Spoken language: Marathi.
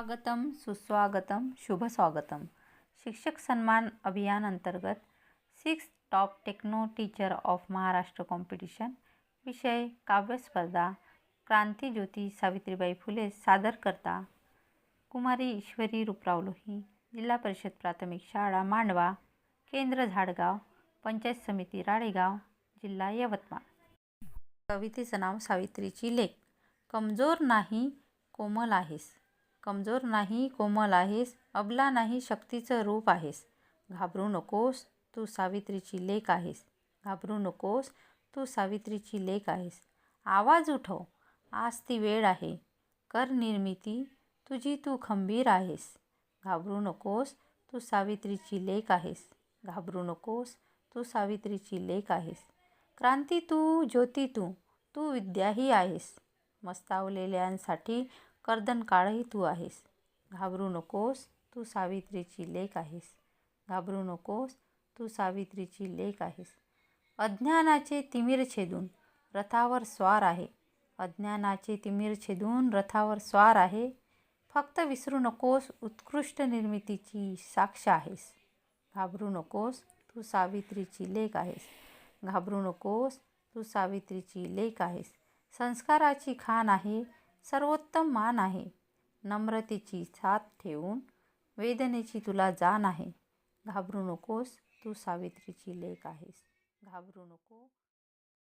स्वागतम सुस्वागतम शुभ स्वागतम शिक्षक सन्मान अभियान अंतर्गत six top techno teacher of Maharashtra competition विषय काव्यस्पर्धा क्रांतीज्योती सावित्रीबाई फुले सादर करता कुमारी ईश्वरी रुपराव लोही जिल्हा परिषद प्राथमिक शाळा मांडवा केंद्र झाडगाव पंचायत समिती राळेगाव जिल्हा यवतमाळ. कवितेचं नाव सावित्रीची लेख. कमजोर नाही कोमल आहेस. कमजोर नाही कोमल आहेस अबला नाही शक्तीचं रूप आहेस. घाबरू नकोस तू सावित्रीची लेख आहेस. घाबरू नकोस तू सावित्रीची लेख आहेस. आवाज उठव आज ती वेळ आहे. कर निर्मिती तुझी तू खंबीर आहेस. घाबरू नकोस तू सावित्रीची लेख आहेस. घाबरू नकोस तू सावित्रीची लेख आहेस. क्रांती तू ज्योती तू तू विद्याही आहेस. मस्तावलेल्यांसाठी कर्दन काळही तू आहेस. घाबरू नकोस तू सावित्रीची लेख आहेस. घाबरू नकोस तू सावित्रीची लेख आहेस. अज्ञानाचे तिमिर छेदून रथावर स्वार आहे. अज्ञानाचे तिमिर छेदून रथावर स्वार आहे. फक्त विसरू नकोस उत्कृष्ट निर्मितीची साक्ष आहेस. घाबरू नकोस तू सावित्रीची लेख आहेस. घाबरू नकोस तू सावित्रीची लेख आहेस. संस्काराची खाण आहे सर्वोत्तम मान आहे. नम्रतेची साथ ठेवून वेदनेची तुला जाण आहे. घाबरू नकोस तू सावित्रीची लेख आहेस. घाबरू नको